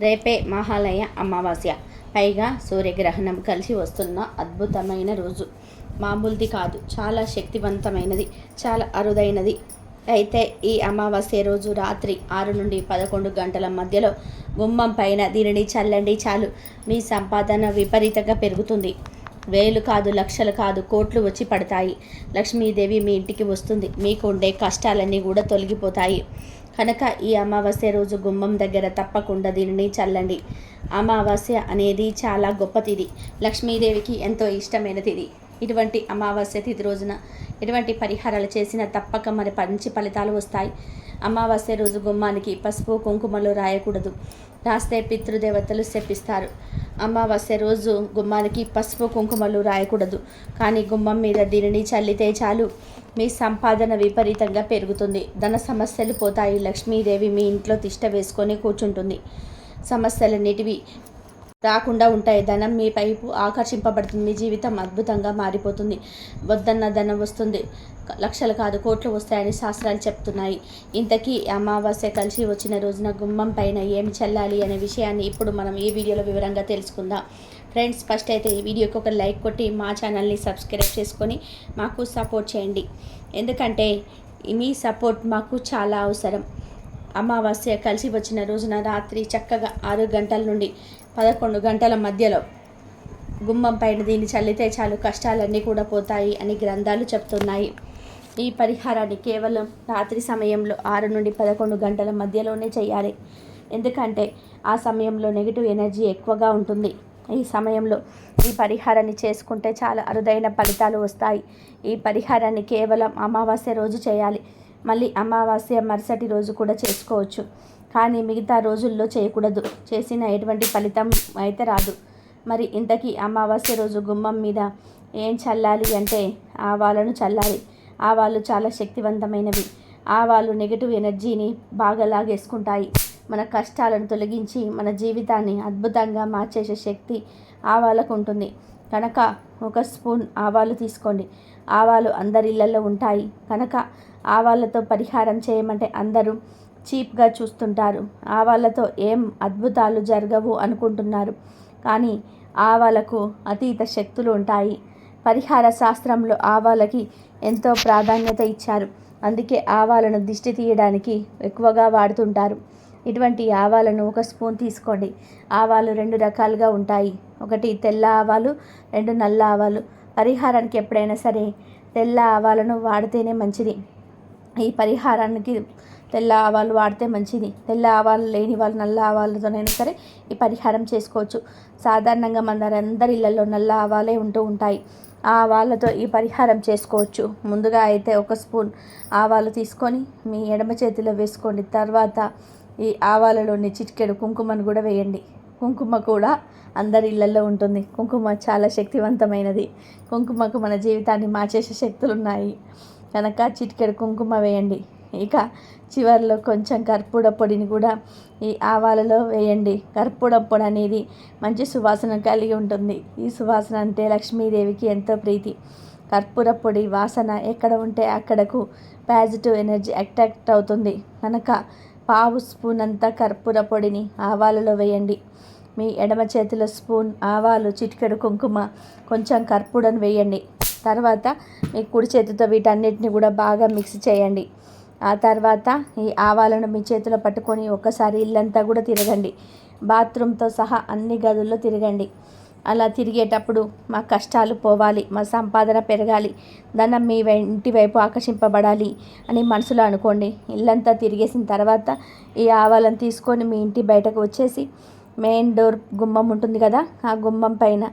రేపే మహాలయ అమావాస్య. పైగా సూర్యగ్రహణం కలిసి వస్తున్న అద్భుతమైన రోజు. మామూలుది కాదు. చాలా శక్తివంతమైనది. చాలా అరుదైనది. అయితే ఈ అమావాస్య రోజు రాత్రి ఆరు నుండి పదకొండు గంటల మధ్యలో గుమ్మం పైన దీనిని చల్లండి చాలు. మీ సంపాదన విపరీతంగా పెరుగుతుంది. వేలు కాదు లక్షలు కాదు కోట్లు వచ్చి పడతాయి. లక్ష్మీదేవి మీ ఇంటికి వస్తుంది. మీకు ఉండే కష్టాలన్నీ కూడా తొలగిపోతాయి. కనుక ఈ అమావాస్య రోజు గుమ్మం దగ్గర తప్పకుండా దీనిని చల్లండి. అమావాస్య అనేది చాలా గొప్ప తిథి. లక్ష్మీదేవికి ఎంతో ఇష్టమైన తిథి. ఇటువంటి అమావాస్య తిథి రోజున ఎటువంటి పరిహారాలు చేసినా తప్పక మరి మంచి ఫలితాలు వస్తాయి. అమావాస్య రోజు గుమ్మానికి పసుపు కుంకుమలు రాయకూడదు. రాస్తే పితృదేవతలు శపిస్తారు. అమావాస్య రోజు గుమ్మానికి పసుపు కుంకుమలు రాయకూడదు. కానీ గుమ్మం మీద దీనిని చల్లితే చాలు. మీ సంపాదన విపరీతంగా పెరుగుతుంది. ధన సమస్యలు పోతాయి. లక్ష్మీదేవి మీ ఇంట్లో తిష్ట వేసుకొని కూర్చుంటుంది. సమస్యలన్నిటివి రాకుండా ఉంటాయి. ధనం మీ పైపు ఆకర్షింపబడుతుంది. మీ జీవితం అద్భుతంగా మారిపోతుంది. వద్దన్న ధనం వస్తుంది. లక్షలు కాదు కోట్లు వస్తాయని శాస్త్రాలు చెప్తున్నాయి. ఇంతకీ అమావాస్య కలిసి వచ్చిన రోజున గుమ్మం పైన ఏమి చల్లాలి అనే విషయాన్ని ఇప్పుడు మనం ఈ వీడియోలో వివరంగా తెలుసుకుందాం. ఫ్రెండ్స్ ఫస్ట్ అయితే ఈ వీడియోకి ఒక లైక్ కొట్టి మా ఛానల్ని సబ్స్క్రైబ్ చేసుకొని మాకు సపోర్ట్ చేయండి. ఎందుకంటే మీ సపోర్ట్ మాకు చాలా అవసరం. అమావాస్య కలిసి వచ్చిన రోజున రాత్రి చక్కగా ఆరు గంటల నుండి పదకొండు గంటల మధ్యలో గుమ్మం పైన దీన్ని చల్లితే చాలు కష్టాలన్నీ కూడా పోతాయి అని గ్రంథాలు చెప్తున్నాయి. ఈ పరిహారాన్ని కేవలం రాత్రి సమయంలో ఆరు నుండి పదకొండు గంటల మధ్యలోనే చేయాలి. ఎందుకంటే ఆ సమయంలో నెగిటివ్ ఎనర్జీ ఎక్కువగా ఉంటుంది. ఈ సమయంలో ఈ పరిహారాన్ని చేసుకుంటే చాలా అరుదైన ఫలితాలు వస్తాయి. ఈ పరిహారాన్ని కేవలం అమావాస్య రోజు చేయాలి. మళ్ళీ అమావాస్య మరుసటి రోజు కూడా చేసుకోవచ్చు. కానీ మిగతా రోజుల్లో చేయకూడదు. చేసిన ఎటువంటి ఫలితం అయితే రాదు. మరి ఇంతకీ అమావాస్య రోజు గుమ్మం మీద ఏం చల్లాలి అంటే ఆవాలను చల్లాలి. ఆవాలు చాలా శక్తివంతమైనవి. ఆవాలు నెగిటివ్ ఎనర్జీని బాగా లాగేసుకుంటాయి మన కష్టాలను తొలగించి మన జీవితాన్ని అద్భుతంగా మార్చేసే శక్తి ఆవాలకు ఉంటుంది. కనుక ఒక స్పూన్ ఆవాలు తీసుకోండి. ఆవాలు అందరి ఇళ్ళలో ఉంటాయి. కనుక ఆవాలతో పరిహారం చేయమంటే అందరూ చీప్గా చూస్తుంటారు. ఆవాలతో ఏం అద్భుతాలు జరగవు అనుకుంటున్నారు. కానీ ఆవాలకు అతీత శక్తులు ఉంటాయి. పరిహార శాస్త్రంలో ఆవాలకి ఎంతో ప్రాధాన్యత ఇచ్చారు. అందుకే ఆవాలను దిష్టి తీయడానికి ఎక్కువగా వాడుతుంటారు. ఇటువంటి ఆవాలను ఒక స్పూన్ తీసుకోండి. ఆవాలు రెండు రకాలుగా ఉంటాయి. ఒకటి తెల్ల ఆవాలు రెండు నల్ల ఆవాలు. పరిహారానికి ఎప్పుడైనా సరే తెల్ల ఆవాలను వాడితేనే మంచిది. ఈ పరిహారానికి తెల్ల ఆవాలు వాడితే మంచిది. తెల్ల ఆవాలు లేని వాళ్ళు నల్ల ఆవాలతోనైనా సరే ఈ పరిహారం చేసుకోవచ్చు. సాధారణంగా మన అందరి నల్ల ఆవాలే ఉంటూ ఉంటాయి. ఆ ఆవాలతో ఈ పరిహారం చేసుకోవచ్చు. ముందుగా అయితే ఒక స్పూన్ ఆవాలు తీసుకొని మీ ఎడమ చేతిలో వేసుకోండి. తర్వాత ఈ ఆవాలలోని చిటికెడు కుంకుమను కూడా వేయండి. కుంకుమ కూడా అందరి ఇళ్ళలో ఉంటుంది. కుంకుమ చాలా శక్తివంతమైనది. కుంకుమకు మన జీవితాన్ని మార్చేసే శక్తులు ఉన్నాయి కనుక చిటికెడు కుంకుమ వేయండి. ఇక చివరిలో కొంచెం కర్పూర పొడిని కూడా ఈ ఆవాలలో వేయండి. కర్పూర పొడి అనేది మంచి సువాసన కలిగి ఉంటుంది. ఈ సువాసన అంటే లక్ష్మీదేవికి ఎంతో ప్రీతి. కర్పూర పొడి వాసన ఎక్కడ ఉంటే అక్కడకు పాజిటివ్ ఎనర్జీ అట్రాక్ట్ అవుతుంది. కనుక పావు స్పూన్ అంతా కర్పూర పొడిని ఆవాలలో వేయండి. మీ ఎడమ చేతిలో స్పూన్ ఆవాలు చిటికెడు కుంకుమ కొంచెం కర్పూరను వేయండి. తర్వాత మీ కుడి చేతితో వీటన్నిటిని కూడా బాగా మిక్స్ చేయండి. ఆ తర్వాత ఈ ఆవాలను మీ చేతిలో పట్టుకొని ఒక్కసారి ఇల్లంతా కూడా తిరగండి. బాత్రూమ్తో సహా అన్ని గదుల్లో తిరగండి. అలా తిరిగేటప్పుడు మా కష్టాలు పోవాలి మా సంపాదన పెరగాలి ధనం మీ ఇంటి వైపు ఆకర్షింపబడాలి అని మనసులో అనుకోండి. ఇల్లంతా తిరిగేసిన తర్వాత ఈ ఆవాలను తీసుకొని మీ ఇంటి బయటకు వచ్చేసి మెయిన్ డోర్ గుమ్మం ఉంటుంది కదా ఆ గుమ్మం పైన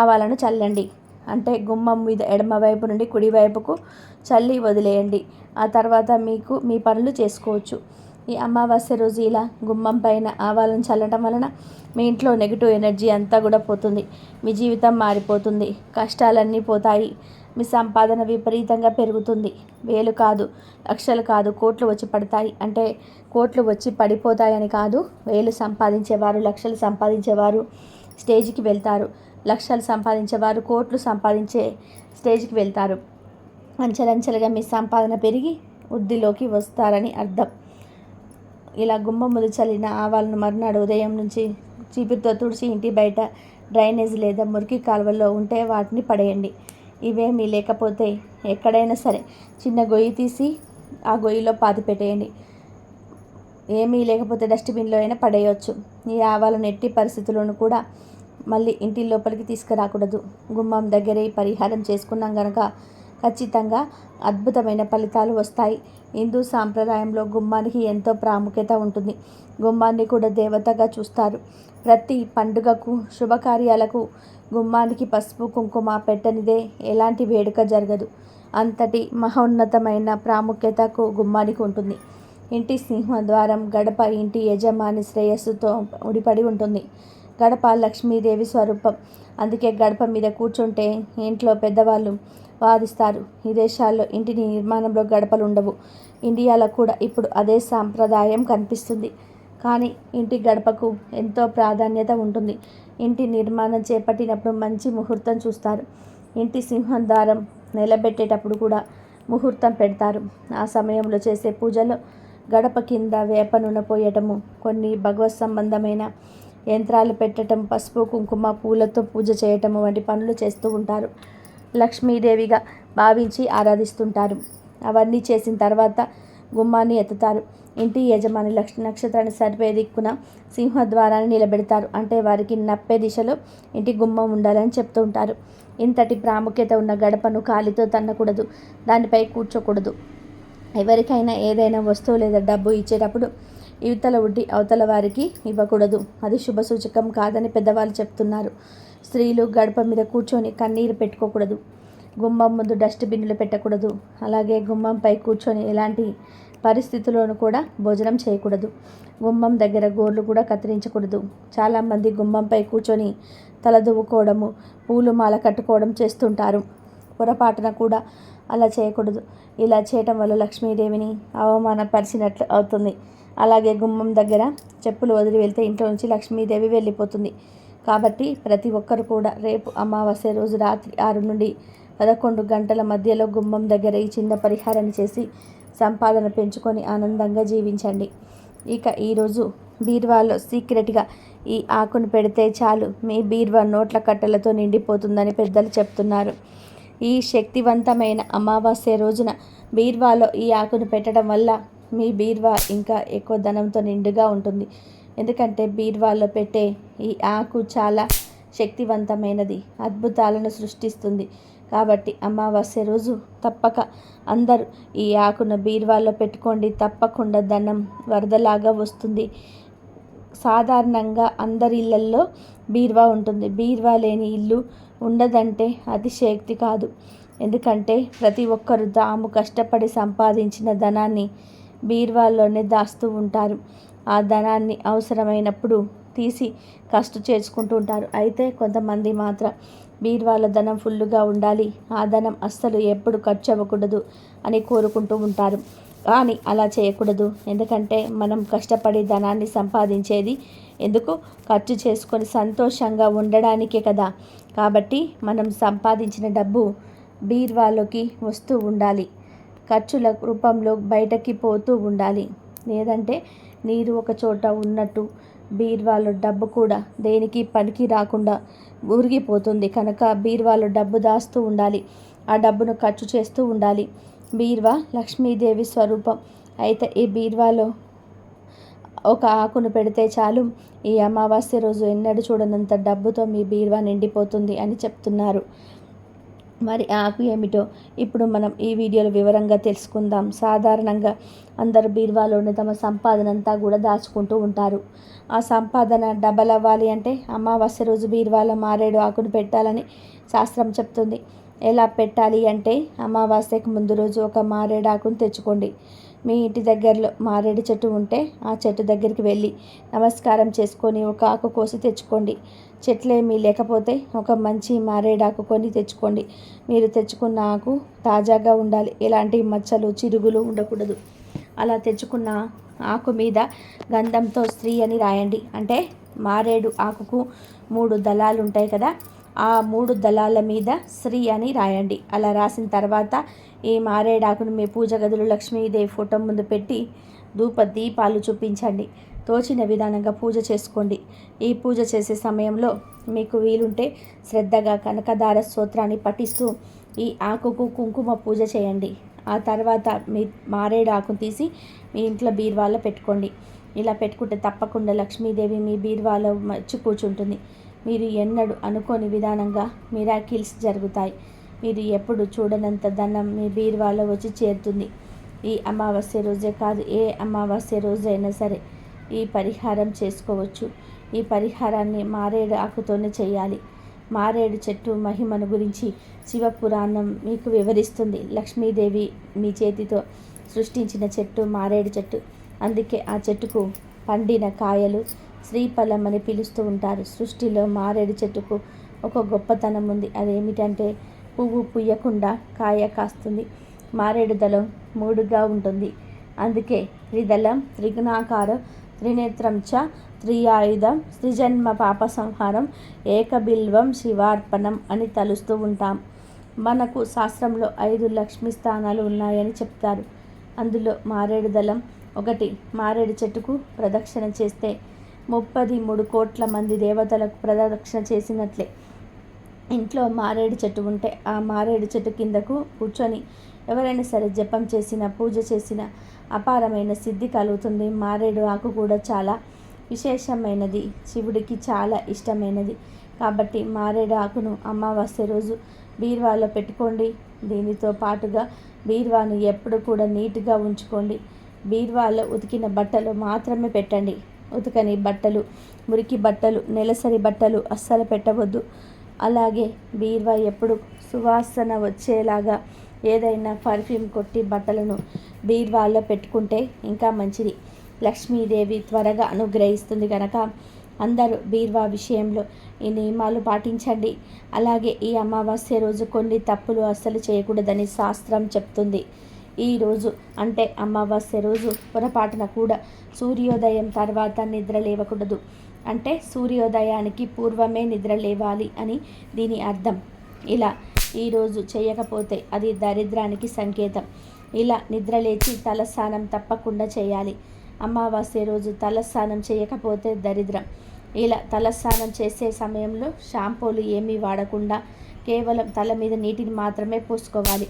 ఆవాలను చల్లండి. అంటే గుమ్మం మీద ఎడమ వైపు నుండి కుడి వైపుకు చల్లి వదిలేయండి. ఆ తర్వాత మీకు మీ పనులు చేసుకోవచ్చు. ఈ అమావాస్య రోజు ఇలా గుమ్మం పైన ఆవాలను చల్లటం వలన మీ ఇంట్లో నెగిటివ్ ఎనర్జీ అంతా కూడా పోతుంది. మీ జీవితం మారిపోతుంది. కష్టాలన్నీ పోతాయి. మీ సంపాదన విపరీతంగా పెరుగుతుంది. వేలు కాదు లక్షలు కాదు కోట్లు వచ్చి పడతాయి. అంటే కోట్లు వచ్చి పడిపోతాయని కాదు. వేలు సంపాదించేవారు లక్షలు సంపాదించేవారు స్టేజ్కి వెళ్తారు. లక్షలు సంపాదించేవారు కోట్లు సంపాదించే స్టేజ్కి వెళ్తారు. అంచెలంచెలుగా మీ సంపాదన పెరిగి వృద్ధిలోకి వస్తారని అర్థం. ఇలా గుమ్మములు చల్లిన ఆవాలను మర్నాడు ఉదయం నుంచి చీపురుతో తుడిచి ఇంటి బయట డ్రైనేజ్ లేదా మురికి కాలువల్లో ఉంటే వాటిని పడేయండి. ఇవేమీ లేకపోతే ఎక్కడైనా సరే చిన్న గొయ్యి తీసి ఆ గొయ్యిలో పాతి పెట్టేయండి. ఏమీ లేకపోతే డస్ట్బిన్లో అయినా పడేయవచ్చు ఈ ఆవాలను ఎట్టి పరిస్థితుల్లోనూ కూడా మళ్ళీ ఇంటి లోపలికి తీసుకురాకూడదు. గుమ్మం దగ్గరే పరిహారం చేసుకున్నాం కనుక ఖచ్చితంగా అద్భుతమైన ఫలితాలు వస్తాయి. హిందూ సాంప్రదాయంలో గుమ్మానికి ఎంతో ప్రాముఖ్యత ఉంటుంది. గుమ్మాన్ని కూడా దేవతగా చూస్తారు. ప్రతి పండుగకు శుభకార్యాలకు గుమ్మానికి పసుపు కుంకుమ పెట్టనిదే ఎలాంటి వేడుక జరగదు. అంతటి మహోన్నతమైన ప్రాముఖ్యతకు గుమ్మానికి ఉంటుంది. ఇంటి సింహద్వారం గడప ఇంటి యజమాని శ్రేయస్సుతో ముడిపడి ఉంటుంది. గడప లక్ష్మీదేవి స్వరూపం. అందుకే గడప మీద కూర్చుంటే ఇంట్లో పెద్దవాళ్ళు వాదిస్తారు. ఈ దేశాల్లో ఇంటి నిర్మాణంలో గడపలు ఉండవు ఇండియాలో కూడా ఇప్పుడు అదే సాంప్రదాయం కనిపిస్తుంది. కానీ ఇంటి గడపకు ఎంతో ప్రాధాన్యత ఉంటుంది. ఇంటి నిర్మాణం చేపట్టినప్పుడు మంచి ముహూర్తం చూస్తారు. ఇంటి సింహం దారం నిలబెట్టేటప్పుడు కూడా ముహూర్తం పెడతారు. ఆ సమయంలో చేసే పూజలో గడప కింద వేప నూనె పోయటము కొన్ని భగవత్ సంబంధమైన యంత్రాలు పెట్టడం పసుపు కుంకుమ పూలతో పూజ చేయటము వంటి పనులు చేస్తూ ఉంటారు. లక్ష్మీదేవిగా భావించి ఆరాధిస్తుంటారు. అవన్నీ చేసిన తర్వాత గుమ్మాన్ని ఎత్తుతారు. ఇంటి యజమాని లక్ష నక్షత్రాన్ని సరిపే దిక్కున సింహద్వారాన్ని నిలబెడతారు. అంటే వారికి నప్పే దిశలో ఇంటి గుమ్మం ఉండాలని చెప్తూ ఉంటారు. ఇంతటి ప్రాముఖ్యత ఉన్న గడపను కాలితో తన్నకూడదు. దానిపై కూర్చోకూడదు. ఎవరికైనా ఏదైనా వస్తువు లేదా డబ్బు ఇచ్చేటప్పుడు ఇవతల ఉడ్డి అవతల వారికి ఇవ్వకూడదు. అది శుభ సూచకం కాదని పెద్దవాళ్ళు చెప్తున్నారు. స్త్రీలు గడప మీద కూర్చొని కన్నీరు పెట్టుకోకూడదు. గుమ్మం ముందు డస్ట్బిన్లు పెట్టకూడదు. అలాగే గుమ్మంపై కూర్చొని ఎలాంటి పరిస్థితుల్లోనూ కూడా భోజనం చేయకూడదు. గుమ్మం దగ్గర గోర్లు కూడా కత్తిరించకూడదు. చాలామంది గుమ్మంపై కూర్చొని తలదువ్వుకోవడము పూలు మాల కట్టుకోవడం చేస్తుంటారు. పొరపాటున కూడా అలా చేయకూడదు. ఇలా చేయటం వల్ల లక్ష్మీదేవిని అవమానపరిచినట్లు అవుతుంది. అలాగే గుమ్మం దగ్గర చెప్పులు వదిలి వెళ్తే ఇంట్లో నుంచి లక్ష్మీదేవి వెళ్ళిపోతుంది. కాబట్టి ప్రతి ఒక్కరు కూడా రేపు అమావాస్య రోజు రాత్రి ఆరు నుండి పదకొండు గంటల మధ్యలో గుమ్మం దగ్గర ఈ చిన్న పరిహారం చేసి సంపాదన పెంచుకొని ఆనందంగా జీవించండి. ఇక ఈరోజు బీర్వాలో సీక్రెట్గా ఈ ఆకును పెడితే చాలు మీ బీర్వా నోట్ల కట్టలతో నిండిపోతుందని పెద్దలు చెప్తున్నారు. ఈ శక్తివంతమైన అమావాస్య రోజున బీర్వాలో ఈ ఆకును పెట్టడం వల్ల మీ బీర్వా ఇంకా ఎక్కువ ధనంతో నిండుగా ఉంటుంది. ఎందుకంటే బీర్వాలో పెట్టే ఈ ఆకు చాలా శక్తివంతమైనది అద్భుతాలను సృష్టిస్తుంది. కాబట్టి అమావాస్య రోజు తప్పక అందరూ ఈ ఆకును బీర్వాలో పెట్టుకోండి. తప్పకుండా ధనం వరదలాగా వస్తుంది. సాధారణంగా అందరి ఇళ్ళల్లో బీర్వా ఉంటుంది. బీర్వా లేని ఇల్లు ఉండదంటే అతిశయక్తి శక్తి కాదు. ఎందుకంటే ప్రతి ఒక్కరు తాము కష్టపడి సంపాదించిన ధనాన్ని బీర్వాల్లోనే దాస్తూ ఉంటారు. ఆ ధనాన్ని అవసరమైనప్పుడు తీసి ఖర్చు చేసుకుంటూ ఉంటారు. అయితే కొంతమంది మాత్రం బీర్వాల ధనం ఫుల్లుగా ఉండాలి. ఆ ధనం అస్సలు ఎప్పుడు ఖర్చు అవ్వకూడదు అని కోరుకుంటూ ఉంటారు. కానీ అలా చేయకూడదు. ఎందుకంటే మనం కష్టపడి ధనాన్ని సంపాదించేది ఎందుకు? ఖర్చు చేసుకొని సంతోషంగా ఉండడానికే కదా. కాబట్టి మనం సంపాదించిన డబ్బు బీర్వాలోకి వస్తూ ఉండాలి. ఖర్చుల రూపంలో బయటకి పోతూ ఉండాలి. లేదంటే నీరు ఒక చోట ఉన్నట్టు. బీర్వాలో డబ్బు కూడా దేనికి పనికి రాకుండా ఊరిగిపోతుంది కనుక బీర్వాలో డబ్బు దాస్తూ ఉండాలి. ఆ డబ్బును ఖర్చు చేస్తూ ఉండాలి. బీర్వా లక్ష్మీదేవి స్వరూపం. అయితే ఈ బీర్వాలో ఒక ఆకును పెడితే చాలు. ఈ అమావాస్య రోజు ఎన్నడూ చూడనంత డబ్బుతో మీ బీర్వా నిండిపోతుంది అని చెప్తున్నారు. మరి ఆకు ఏమిటో ఇప్పుడు మనం ఈ వీడియోలో వివరంగా తెలుసుకుందాం. సాధారణంగా అందరు బీర్వాలోని తమ సంపాదన అంతా కూడా దాచుకుంటూ ఉంటారు. ఆ సంపాదన డబల్ అవ్వాలి అంటే అమావాస్య రోజు బీర్వాలో మారేడు ఆకును పెట్టాలని శాస్త్రం చెప్తుంది. ఎలా పెట్టాలి అంటే అమావాస్యకు ముందు రోజు ఒక మారేడాకును తెచ్చుకోండి. మీ ఇంటి దగ్గరలో మారేడు చెట్టు ఉంటే ఆ చెట్టు దగ్గరికి వెళ్ళి నమస్కారం చేసుకొని ఒక ఆకు కోసి తెచ్చుకోండి. చెట్లేమీ లేకపోతే ఒక మంచి మారేడాకు కొని తెచ్చుకోండి. మీరు తెచ్చుకున్న ఆకు తాజాగా ఉండాలి. ఎలాంటి మచ్చలు చిరుగులు ఉండకూడదు. అలా తెచ్చుకున్న ఆకు మీద గంధంతో స్త్రీ అని రాయండి. అంటే మారేడు ఆకుకు మూడు దళాలు ఉంటాయి కదా ఆ మూడు దళాల మీద శ్రీ అని రాయండి. అలా రాసిన తర్వాత ఈ మారేడాకును మీ పూజ గదులు లక్ష్మీదేవి ఫోటో ముందు పెట్టి ధూప దీపాలు చూపించండి. తోచిన విధానంగా పూజ చేసుకోండి. ఈ పూజ చేసే సమయంలో మీకు వీలుంటే శ్రద్ధగా కనకదార స్తోత్రాన్ని పఠిస్తూ ఈ ఆకుకు కుంకుమ పూజ చేయండి. ఆ తర్వాత మీ మారేడు ఆకును తీసి మీ ఇంట్లో బీర్వాలో పెట్టుకోండి. ఇలా పెట్టుకుంటే తప్పకుండా లక్ష్మీదేవి మీ బీరువాలో మర్చి కూర్చుంటుంది మీరు ఎన్నడూ అనుకోని విధానంగా మిరాకిల్స్ జరుగుతాయి. మీరు ఎప్పుడు చూడనంత ధనం మీ బీరువాలో వచ్చి చేరుతుంది. ఈ అమావాస్య రోజే కాదు ఏ అమావాస్య రోజైనా సరే ఈ పరిహారం చేసుకోవచ్చు. ఈ పరిహారాన్ని మారేడు ఆకుతోనే చేయాలి. మారేడు చెట్టు మహిమను గురించి శివపురాణం మీకు వివరిస్తుంది. లక్ష్మీదేవి మీ చేతితో సృష్టించిన చెట్టు మారేడు చెట్టు. అందుకే ఆ చెట్టుకు పండిన కాయలు శ్రీఫలం అని పిలుస్తూ ఉంటారు. సృష్టిలో మారేడు చెట్టుకు ఒక గొప్పతనం ఉంది. అదేమిటంటే పువ్వు పుయ్యకుండా కాయ కాస్తుంది. మారేడు దళం మూడుగా ఉంటుంది. అందుకే త్రిదళం త్రిగుణాకారం త్రినేత్రం చ త్రియాయుధం త్రిజన్మ పాప సంహారం ఏకబిల్వం శివార్పణం అని తలుస్తూ ఉంటాం. మనకు శాస్త్రంలో ఐదు లక్ష్మీ స్థానాలు ఉన్నాయని చెప్తారు. అందులో మారేడు దళం ఒకటి మారేడు చెట్టుకు ప్రదక్షిణ చేస్తే ముప్పది మూడు కోట్ల మంది దేవతలకు ప్రదక్షిణ చేసినట్లే. ఇంట్లో మారేడు చెట్టు ఉంటే ఆ మారేడు చెట్టు కిందకు కూర్చొని ఎవరైనా సరే జపం చేసిన పూజ చేసిన అపారమైన సిద్ధి కలుగుతుంది. మారేడు ఆకు కూడా చాలా విశేషమైనది. శివుడికి చాలా ఇష్టమైనది. కాబట్టి మారేడు ఆకును అమావాస్య రోజు బీర్వాలో పెట్టుకోండి. దీనితో పాటుగా బీర్వాను ఎప్పుడు కూడా నీట్గా ఉంచుకోండి. బీర్వాలో ఉతికిన బట్టలు మాత్రమే పెట్టండి. ఉతకని బట్టలు మురికి బట్టలు నెలసరి బట్టలు అస్సలు పెట్టవద్దు. అలాగే బీర్వా ఎప్పుడు సువాసన వచ్చేలాగా ఏదైనా పర్ఫ్యూమ్ కొట్టి బట్టలను బీర్వాల్లో పెట్టుకుంటే ఇంకా మంచిది. లక్ష్మీదేవి త్వరగా అనుగ్రహిస్తుంది కనుక అందరూ బీర్వా విషయంలో ఈ నియమాలు పాటించండి. అలాగే ఈ అమావాస్య రోజు కొన్ని తప్పులు అస్సలు చేయకూడదని శాస్త్రం చెప్తుంది. ఈరోజు అంటే అమావాస్య రోజు పొరపాటున కూడా సూర్యోదయం తర్వాత నిద్ర లేవకూడదు. అంటే సూర్యోదయానికి పూర్వమే నిద్ర లేవాలి అని దీని అర్థం. ఇలా ఈరోజు చేయకపోతే అది దరిద్రానికి సంకేతం. ఇలా నిద్రలేచి తలస్నానం తప్పకుండా చేయాలి. అమావాస్య రోజు తలస్నానం చేయకపోతే దరిద్రం. ఇలా తలస్నానం చేసే సమయంలో షాంపూలు ఏమీ వాడకుండా కేవలం తల మీద నీటిని మాత్రమే పోసుకోవాలి.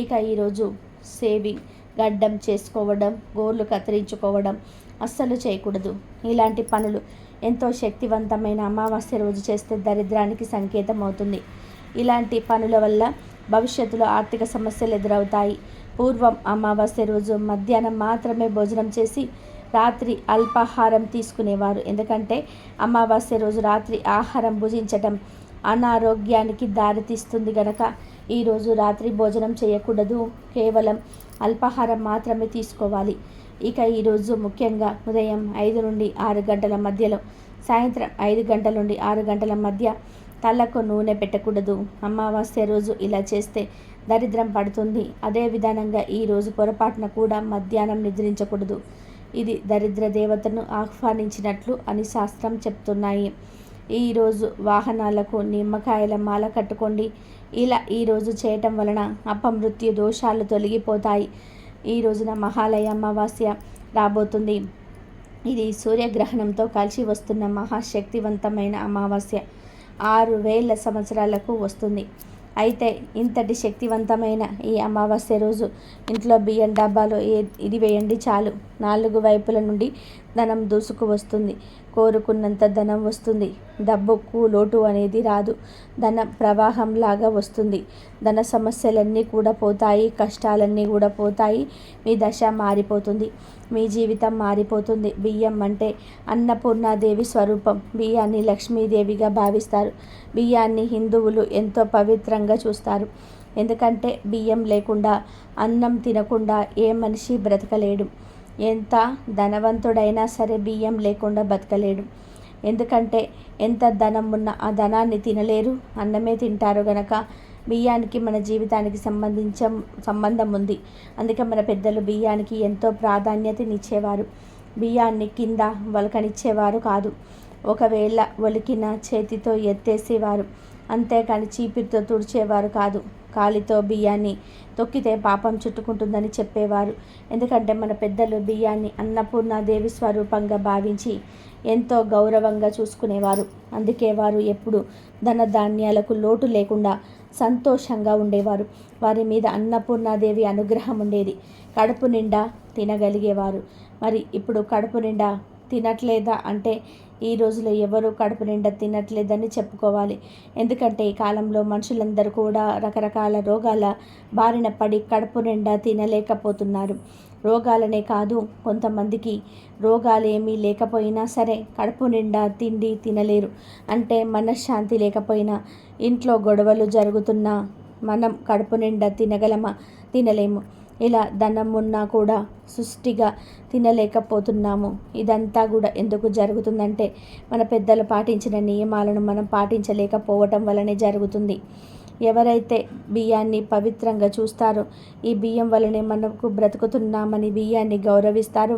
ఇక ఈరోజు సేవింగ్ గడ్డం చేసుకోవడం గోర్లు కత్తిరించుకోవడం అస్సలు చేయకూడదు. ఇలాంటి పనులు ఎంతో శక్తివంతమైన అమావాస్య రోజు చేస్తే దరిద్రానికి సంకేతం అవుతుంది ఇలాంటి పనుల వల్ల భవిష్యత్తులో ఆర్థిక సమస్యలు ఎదురవుతాయి. పూర్వం అమావాస్య రోజు మధ్యాహ్నం మాత్రమే భోజనం చేసి రాత్రి అల్పాహారం తీసుకునేవారు. ఎందుకంటే అమావాస్య రోజు రాత్రి ఆహారం భుజించటం అనారోగ్యానికి దారితీస్తుంది గనక ఈరోజు రాత్రి భోజనం చేయకూడదు. కేవలం అల్పాహారం మాత్రమే తీసుకోవాలి. ఇక ఈరోజు ముఖ్యంగా ఉదయం ఐదు నుండి ఆరు గంటల మధ్యలో సాయంత్రం ఐదు గంటల నుండి ఆరు గంటల మధ్య తలకు నూనె పెట్టకూడదు. అమావాస్య రోజు ఇలా చేస్తే దరిద్రం పడుతుంది. అదే విధానంగా ఈరోజు పొరపాటున కూడా మధ్యాహ్నం నిద్రించకూడదు. ఇది దరిద్ర దేవతను ఆహ్వానించినట్లు అని శాస్త్రం చెప్తున్నాయి. ఈరోజు వాహనాలకు నిమ్మకాయల మాల కట్టుకోండి. ఇలా ఈరోజు చేయటం వలన అపమృత్యు దోషాలు తొలగిపోతాయి. ఈ రోజున మహాలయ అమావాస్య రాబోతుంది. ఇది సూర్యగ్రహణంతో కలిసి వస్తున్న మహాశక్తివంతమైన అమావాస్య. ఆరు వేల సంవత్సరాలకు వస్తుంది. అయితే ఇంతటి శక్తివంతమైన ఈ అమావాస్య రోజు ఇంట్లో బియ్యం డబ్బాలో ఏ ఇది వేయండి చాలు. నాలుగు వైపుల నుండి ధనం దూసుకు వస్తుంది. కోరుకున్నంత ధనం వస్తుంది. డబ్బుకు లోటు అనేది రాదు. ధన ప్రవాహంలాగా వస్తుంది. ధన సమస్యలన్నీ కూడా పోతాయి. కష్టాలన్నీ కూడా పోతాయి. మీ దశ మారిపోతుంది. మీ జీవితం మారిపోతుంది. బియ్యం అంటే అన్నపూర్ణాదేవి స్వరూపం. బియ్యాన్ని లక్ష్మీదేవిగా భావిస్తారు. బియ్యాన్ని హిందువులు ఎంతో పవిత్రంగా చూస్తారు. ఎందుకంటే బియ్యం లేకుండా అన్నం తినకుండా ఏ మనిషి బ్రతకలేడు. ఎంత ధనవంతుడైనా సరే బియ్యం లేకుండా బతకలేడు. ఎందుకంటే ఎంత ధనం ఉన్నా ఆ ధనాన్ని తినలేరు. అన్నమే తింటారు గనక. బియ్యానికి మన జీవితానికి సంబంధించ సంబంధం ఉంది. అందుకే మన పెద్దలు బియ్యానికి ఎంతో ప్రాధాన్యతనిచ్చేవారు. బియ్యాన్ని కింద వలకనిచ్చేవారు కాదు. ఒకవేళ ఒలికిన చేతితో ఎత్తేసేవారు. అంతేకాని చీపిరితో తుడిచేవారు కాదు. కాలితో బియ్యాన్ని తొక్కితే పాపం చుట్టుకుంటుందని చెప్పేవారు. ఎందుకంటే మన పెద్దలు బియ్యాన్ని అన్నపూర్ణాదేవి స్వరూపంగా భావించి ఎంతో గౌరవంగా చూసుకునేవారు. అందుకే వారు ఎప్పుడు ధన ధాన్యాలకు లోటు లేకుండా సంతోషంగా ఉండేవారు. వారి మీద అన్నపూర్ణాదేవి అనుగ్రహం ఉండేది. కడుపు నిండా తినగలిగేవారు. మరి ఇప్పుడు కడుపు నిండా తినట్లేదా అంటే ఈ రోజులో ఎవరు కడుపు నిండా తినట్లేదని చెప్పుకోవాలి. ఎందుకంటే ఈ కాలంలో మనుషులందరూ కూడా రకరకాల రోగాల బారిన పడి కడుపు నిండా తినలేకపోతున్నారు. రోగాలనే కాదు కొంతమందికి రోగాలేమీ లేకపోయినా సరే కడుపు నిండా తిండి తినలేరు. అంటే మనశ్శాంతి లేకపోయినా ఇంట్లో గొడవలు జరుగుతున్నా మనం కడుపు నిండా తినగలమా? తినలేము. ఇలా ధనం ఉన్నా కూడా సృష్టిగా తినలేకపోతున్నాము. ఇదంతా కూడా ఎందుకు జరుగుతుందంటే మన పెద్దలు పాటించిన నియమాలను మనం పాటించలేకపోవటం వలనే జరుగుతుంది. ఎవరైతే బియ్యాన్ని పవిత్రంగా చూస్తారో ఈ బియ్యం వలనే మనకు బ్రతుకుతున్నామని బియ్యాన్ని గౌరవిస్తారు.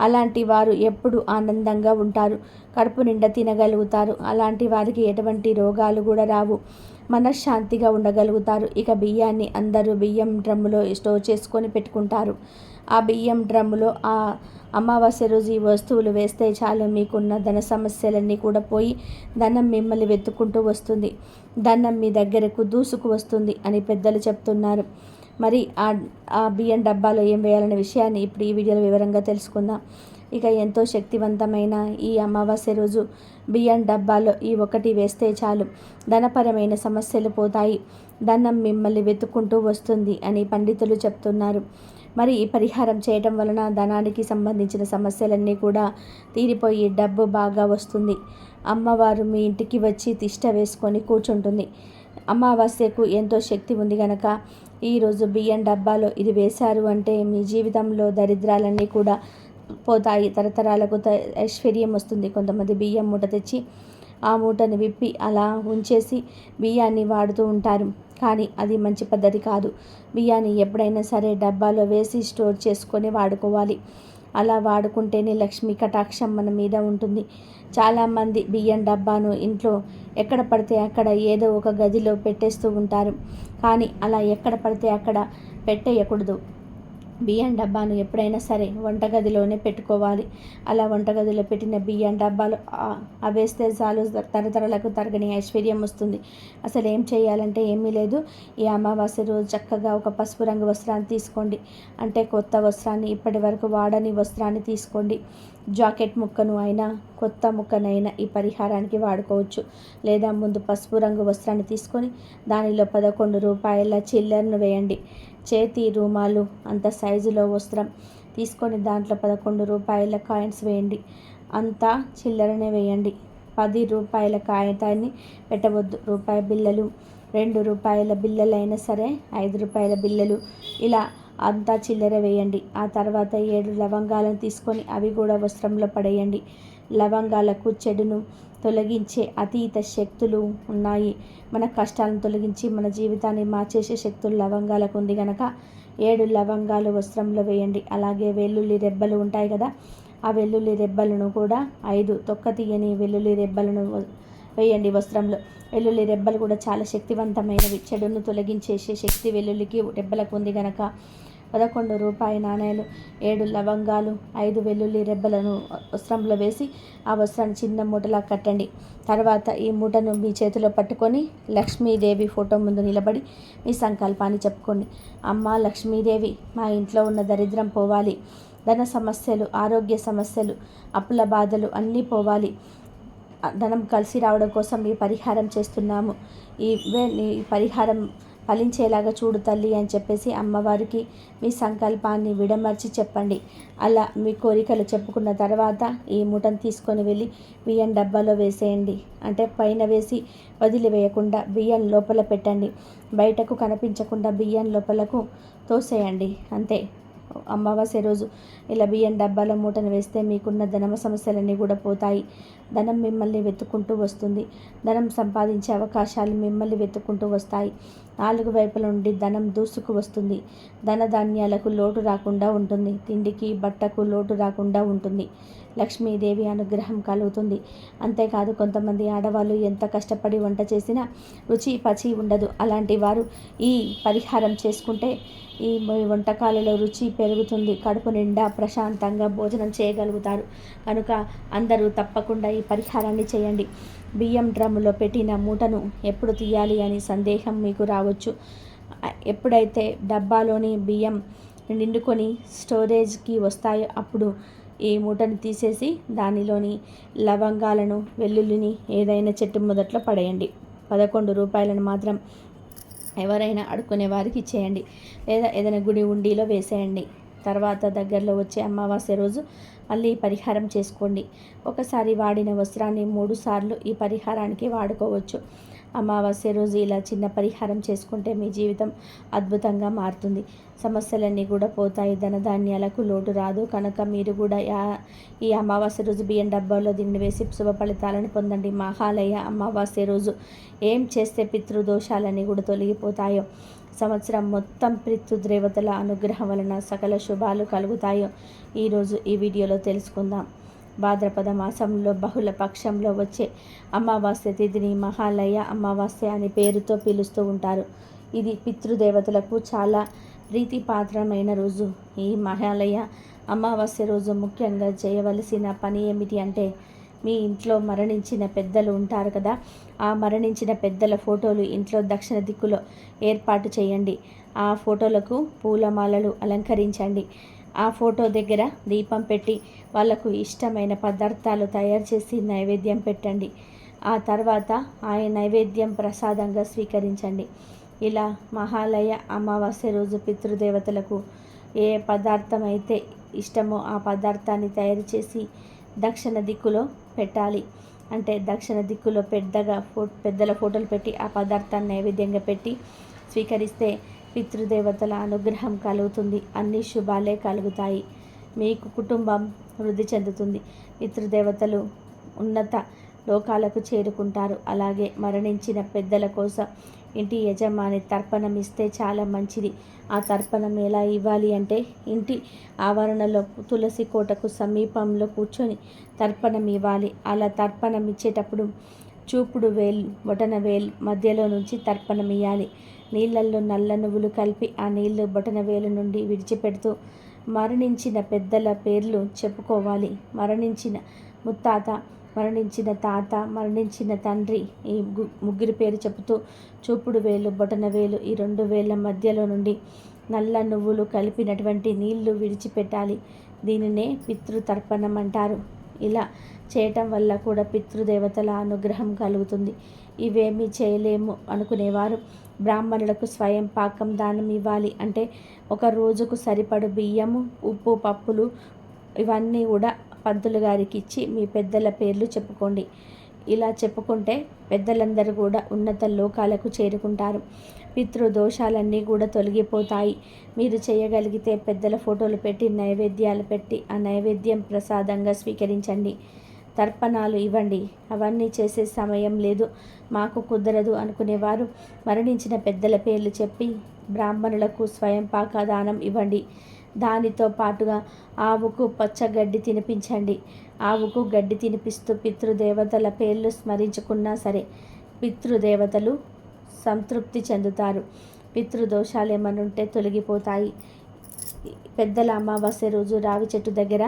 అలాంటి వారు ఎప్పుడు ఆనందంగా ఉంటారు. కడుపు నిండా తినగలుగుతారు. అలాంటి వారికి ఎటువంటి రోగాలు కూడా రావు. మనశ్శాంతిగా ఉండగలుగుతారు. ఇక బియ్యాన్ని అందరూ బియ్యం డ్రమ్ములో స్టోర్ చేసుకొని పెట్టుకుంటారు. ఆ బియ్యం డ్రమ్ములో ఆ అమావాస్య రోజు ఈ వస్తువులు వేస్తే చాలు. మీకున్న ధన సమస్యలన్నీ కూడా పోయి ధనం మిమ్మల్ని వెతుక్కుంటూ వస్తుంది. ధనం మీ దగ్గరకు దూసుకు వస్తుంది అని పెద్దలు చెప్తున్నారు. మరి ఆ ఆ బియ్యం డబ్బాలో ఏం వేయాలనే విషయాన్ని ఇప్పుడు ఈ వీడియోలో వివరంగా తెలుసుకుందాం. ఇక ఎంతో శక్తివంతమైన ఈ అమావాస్య రోజు బియ్యం డబ్బాలో ఈ ఒకటి వేస్తే చాలు. ధనపరమైన సమస్యలు పోతాయి. ధనం మిమ్మల్ని వెతుక్కుంటూ వస్తుంది అని పండితులు చెప్తున్నారు. మరి ఈ పరిహారం చేయటం వలన ధనానికి సంబంధించిన సమస్యలన్నీ కూడా తీరిపోయి డబ్బు బాగా వస్తుంది. అమ్మవారు మీ ఇంటికి వచ్చి తిష్ట వేసుకొని కూర్చుంటుంది. అమావాస్యకు ఎంతో శక్తి ఉంది గనక. ఈరోజు బియ్యం డబ్బాలో ఇది వేశారు అంటే మీ జీవితంలో దరిద్రాలన్నీ కూడా పోతాయి. తరతరాలకు ఐశ్వర్యం వస్తుంది. కొంతమంది బియ్యం మూట తెచ్చి ఆ మూటని విప్పి అలా ఉంచేసి బియ్యాన్ని వాడుతూ ఉంటారు. కానీ అది మంచి పద్ధతి కాదు. బియ్యాన్ని ఎప్పుడైనా సరే డబ్బాలో వేసి స్టోర్ చేసుకొని వాడుకోవాలి. అలా వాడుకుంటేనే లక్ష్మీ కటాక్షం మన మీద ఉంటుంది. చాలామంది బియ్యం డబ్బాను ఇంట్లో ఎక్కడ పడితే అక్కడ ఏదో ఒక గదిలో పెట్టేస్తూ ఉంటారు. కానీ అలా ఎక్కడ పడితే అక్కడ పెట్టేయకూడదు. బియ్యం డబ్బాను ఎప్పుడైనా సరే వంటగదిలోనే పెట్టుకోవాలి. అలా వంటగదిలో పెట్టిన బియ్యం డబ్బాలు అవేస్తే చాలు తరతరలకు తరగని ఐశ్వర్యం వస్తుంది. అసలు ఏం చేయాలంటే ఏమీ లేదు. ఈ అమావాస్య రోజు చక్కగా ఒక పసుపు రంగు వస్త్రాన్ని తీసుకోండి. అంటే కొత్త వస్త్రాన్ని ఇప్పటి వరకు వాడని వస్త్రాన్ని తీసుకోండి. జాకెట్ ముక్కను అయినా కొత్త ముక్కనైనా ఈ పరిహారానికి వాడుకోవచ్చు. లేదా ముందు పసుపు రంగు వస్త్రాన్ని తీసుకొని దానిలో పదకొండు రూపాయల చిల్లర్ను వేయండి. చేతి రూమాలు అంత సైజులో వస్త్రం తీసుకొని దాంట్లో పదకొండు రూపాయల కాయిన్స్ వేయండి. అంతా చిల్లరనే వేయండి. పది రూపాయల కాగితాన్ని పెట్టవద్దు. రూపాయి బిల్లలు రెండు రూపాయల బిల్లలైనా సరే ఐదు రూపాయల బిల్లలు. ఇలా అంతా చిల్లర వేయండి. ఆ తర్వాత ఏడు లవంగాలను తీసుకొని అవి కూడా వస్త్రంలో పడేయండి. లవంగాలకు చెడును తొలగించే అతీత శక్తులు ఉన్నాయి. మన కష్టాలను తొలగించి మన జీవితాన్ని మార్చేసే శక్తులు లవంగాలకు ఉంది కనుక ఏడు లవంగాలు వస్త్రంలో వేయండి. అలాగే వెల్లుల్లి రెబ్బలు ఉంటాయి కదా ఆ వెల్లుల్లి రెబ్బలను కూడా ఐదు తొక్క తీయని వెల్లుల్లి రెబ్బలను వేయండి వస్త్రంలో. వెల్లుల్లి రెబ్బలు కూడా చాలా శక్తివంతమైనవి. చెడును తొలగించేసే శక్తి వెల్లుల్లికి రెబ్బలకు ఉంది కనుక పదకొండు రూపాయి నాణేలు ఏడు లవంగాలు ఐదు వెల్లుల్లి రెబ్బలను వస్త్రంలో వేసి ఆ వస్త్రాన్ని చిన్న మూటలా కట్టండి. తర్వాత ఈ మూటను మీ చేతిలో పట్టుకొని లక్ష్మీదేవి ఫోటో ముందు నిలబడి మీ సంకల్పాన్ని చెప్పుకోండి. అమ్మ లక్ష్మీదేవి మా ఇంట్లో ఉన్న దరిద్రం పోవాలి. ధన సమస్యలు ఆరోగ్య సమస్యలు అప్పుల బాధలు అన్నీ పోవాలి. ధనం కలిసి రావడం కోసం ఈ పరిహారం చేస్తున్నాము. ఈ పరిహారం ఫలించేలాగా చూడు తల్లి అని చెప్పేసి అమ్మవారికి మీ సంకల్పాన్ని విడమర్చి చెప్పండి. అలా మీ కోరికలు చెప్పుకున్న తర్వాత ఈ మూటను తీసుకొని వెళ్ళి బియ్యం డబ్బాలో వేసేయండి. అంటే పైన వేసి వదిలివేయకుండా బియ్యం లోపల పెట్టండి. బయటకు కనిపించకుండా బియ్యం లోపలకు తోసేయండి. అంతే. అమావాస్య రోజు ఇలా బియ్యం డబ్బాలో మూటను వేస్తే మీకున్న ధనమ సమస్యలన్నీ కూడా పోతాయి. ధనం మిమ్మల్ని వెతుక్కుంటూ వస్తుంది. ధనం సంపాదించే అవకాశాలు మిమ్మల్ని వెతుక్కుంటూ వస్తాయి. నాలుగు వైపుల నుండి ధనం దూసుకు వస్తుంది. ధనధాన్యాలకు లోటు రాకుండా ఉంటుంది. తిండికి బట్టకు లోటు రాకుండా ఉంటుంది. లక్ష్మీదేవి అనుగ్రహం కలుగుతుంది. అంతేకాదు కొంతమంది ఆడవాళ్ళు ఎంత కష్టపడి వంట చేసినా రుచి పచి ఉండదు. అలాంటి వారు ఈ పరిహారం చేసుకుంటే ఈ వంటకాలలో రుచి పెరుగుతుంది. కడుపు నిండా ప్రశాంతంగా భోజనం చేయగలుగుతారు. కనుక అందరూ తప్పకుండా ఈ పరిహారాన్ని చేయండి. బియ్యం డ్రమ్ములో పెట్టిన మూటను ఎప్పుడు తీయాలి అని సందేహం మీకు రావచ్చు. ఎప్పుడైతే డబ్బాలోని బియ్యం నిండుకొని స్టోరేజ్కి వస్తాయో అప్పుడు ఈ మూటను తీసేసి దానిలోని లవంగాలను వెల్లుల్లిని ఏదైనా చెట్టు మొదట్లో పడేయండి. పదకొండు రూపాయలను మాత్రం ఎవరైనా అడుక్కునే వారికి ఇచ్చేయండి. లేదా ఏదైనా గుడి ఉండిలో వేసేయండి. తర్వాత దగ్గరలో వచ్చే అమావాస్య రోజు మళ్ళీ పరిహారం చేసుకోండి. ఒకసారి వాడిన వస్త్రాన్ని మూడు సార్లు ఈ పరిహారానికి వాడుకోవచ్చు. అమావాస్య రోజు ఇలా చిన్న పరిహారం చేసుకుంటే మీ జీవితం అద్భుతంగా మారుతుంది. సమస్యలన్నీ కూడా పోతాయి. ధనధాన్యాలకు లోటు రాదు. కనుక మీరు కూడా ఈ అమావాస్య రోజు బియ్యం డబ్బాలో దీన్ని వేసి శుభ ఫలితాలను పొందండి. మహాలయ అమావాస్య రోజు ఏం చేస్తే పితృదోషాలన్నీ కూడా తొలగిపోతాయో సంవత్సరం మొత్తం పితృదేవతల అనుగ్రహం వలన సకల శుభాలు కలుగుతాయో ఈరోజు ఈ వీడియోలో తెలుసుకుందాం. భాద్రపద మాసంలో బహుళ పక్షంలో వచ్చే అమావాస్య తిథిని మహాలయ అమావాస్య అనే పేరుతో పిలుస్తూ ఉంటారు. ఇది పితృదేవతలకు చాలా ప్రీతిపాత్రమైన రోజు. ఈ మహాలయ అమావాస్య రోజు ముఖ్యంగా చేయవలసిన పని ఏమిటి అంటే మీ ఇంట్లో మరణించిన పెద్దలు ఉంటారు కదా ఆ మరణించిన పెద్దల ఫోటోలు ఇంట్లో దక్షిణ దిక్కులో ఏర్పాటు చేయండి. ఆ ఫోటోలకు పూలమాలలు అలంకరించండి. ఆ ఫోటో దగ్గర దీపం పెట్టి వాళ్ళకు ఇష్టమైన పదార్థాలు తయారు చేసి నైవేద్యం పెట్టండి. ఆ తర్వాత ఆయన నైవేద్యం ప్రసాదంగా స్వీకరించండి. ఇలా మహాలయ అమావాస్య రోజు పితృదేవతలకు ఏ పదార్థం అయితే ఇష్టమో ఆ పదార్థాన్ని తయారు చేసి దక్షిణ దిక్కులో పెట్టాలి. అంటే దక్షిణ దిక్కులో పెద్దగా ఫో పెద్దల ఫోటోలు పెట్టి ఆ పదార్థాన్ని నైవేద్యంగా పెట్టి స్వీకరిస్తే పితృదేవతల అనుగ్రహం కలుగుతుంది. అన్ని శుభాలే కలుగుతాయి. మీకు కుటుంబం వృద్ధి చెందుతుంది. పితృదేవతలు ఉన్నత లోకాలకు చేరుకుంటారు. అలాగే మరణించిన పెద్దల కోసం ఇంటి యజమాని తర్పణం ఇస్తే చాలా మంచిది. ఆ తర్పణం ఎలా ఇవ్వాలి అంటే ఇంటి ఆవరణలో తులసి కోటకు సమీపంలో కూర్చొని తర్పణం ఇవ్వాలి. అలా తర్పణం ఇచ్చేటప్పుడు చూపుడు వేల్ బొటన వేల్ మధ్యలో నుంచి తర్పణం ఇవ్వాలి నీళ్ళల్లో నల్ల నువ్వులు కలిపి ఆ నీళ్ళు బొటన వేలు నుండి విడిచిపెడుతూ మరణించిన పెద్దల పేర్లు చెప్పుకోవాలి. మరణించిన ముత్తాత మరణించిన తాత మరణించిన తండ్రి ఈ ముగ్గురి పేరు చెబుతూ చూపుడు వేలు బొటన వేలు ఈ రెండు వేల మధ్యలో నుండి నల్ల నువ్వులు కలిపినటువంటి నీళ్ళు విడిచిపెట్టాలి. దీనినే పితృతర్పణం అంటారు. ఇలా చేయటం వల్ల కూడా పితృదేవతల అనుగ్రహం కలుగుతుంది. ఇవేమీ చేయలేము అనుకునేవారు. బ్రాహ్మణులకు స్వయం పాకం దానం ఇవ్వాలి. అంటే ఒక రోజుకు సరిపడు బియ్యము ఉప్పు పప్పులు ఇవన్నీ కూడా పంతులు గారికి ఇచ్చి మీ పెద్దల పేర్లు చెప్పుకోండి. ఇలా చెప్పుకుంటే పెద్దలందరూ కూడా ఉన్నత లోకాలకు చేరుకుంటారు. పితృదోషాలన్నీ కూడా తొలగిపోతాయి. మీరు చేయగలిగితే పెద్దల ఫోటోలు పెట్టి నైవేద్యాలు పెట్టి ఆ నైవేద్యం ప్రసాదంగా స్వీకరించండి. తర్పణాలు ఇవ్వండి. అవన్నీ చేసే సమయం లేదు. మాకు కుదరదు అనుకునేవారు మరణించిన పెద్దల పేర్లు చెప్పి బ్రాహ్మణులకు స్వయం పాకదానం ఇవ్వండి. దానితో పాటుగా ఆవుకు పచ్చగడ్డి తినిపించండి. ఆవుకు గడ్డి తినిపిస్తూ పితృదేవతల పేర్లు స్మరించుకున్నా సరే పితృదేవతలు సంతృప్తి చెందుతారు. పితృదోషాలు ఏమనుంటే తొలగిపోతాయి. పెద్దల అమావాస్య రోజు రావి చెట్టు దగ్గర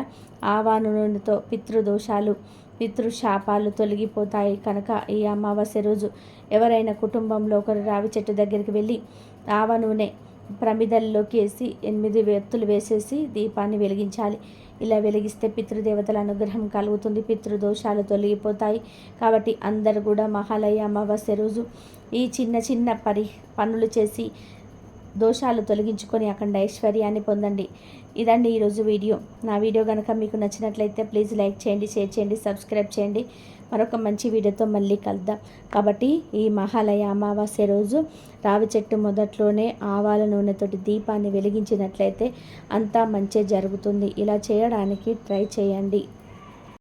ఆవాను నూనెతో పితృదోషాలు పితృశాపాలు తొలగిపోతాయి. కనుక ఈ అమావాస్య రోజు ఎవరైనా కుటుంబంలో ఒకరు రావి చెట్టు దగ్గరికి వెళ్ళి ఆవ నూనె ప్రమిదల్లోకి వేసి ఎనిమిది వ్యక్తులు వేసేసి దీపాన్ని వెలిగించాలి. ఇలా వెలిగిస్తే పితృదేవతల అనుగ్రహం కలుగుతుంది పితృదోషాలు తొలగిపోతాయి. కాబట్టి అందరు కూడా మహాలయ అమావాస్య రోజు ఈ చిన్న చిన్న పరి పనులు చేసి దోషాలు తొలగించుకొని అక్కడ ఐశ్వర్యాన్ని పొందండి. ఇదండి ఈరోజు వీడియో. నా వీడియో కనుక మీకు నచ్చినట్లయితే ప్లీజ్ లైక్ చేయండి షేర్ చేయండి సబ్స్క్రైబ్ చేయండి. మరొక మంచి వీడియోతో మళ్ళీ కలుద్దాం. కాబట్టి ఈ మహాలయ అమావాస్య రోజు రావి చెట్టు మొదట్లోనే ఆవాల నూనెతోటి దీపాన్ని వెలిగించినట్లయితే అంతా మంచి జరుగుతుంది. ఇలా చేయడానికి ట్రై చేయండి.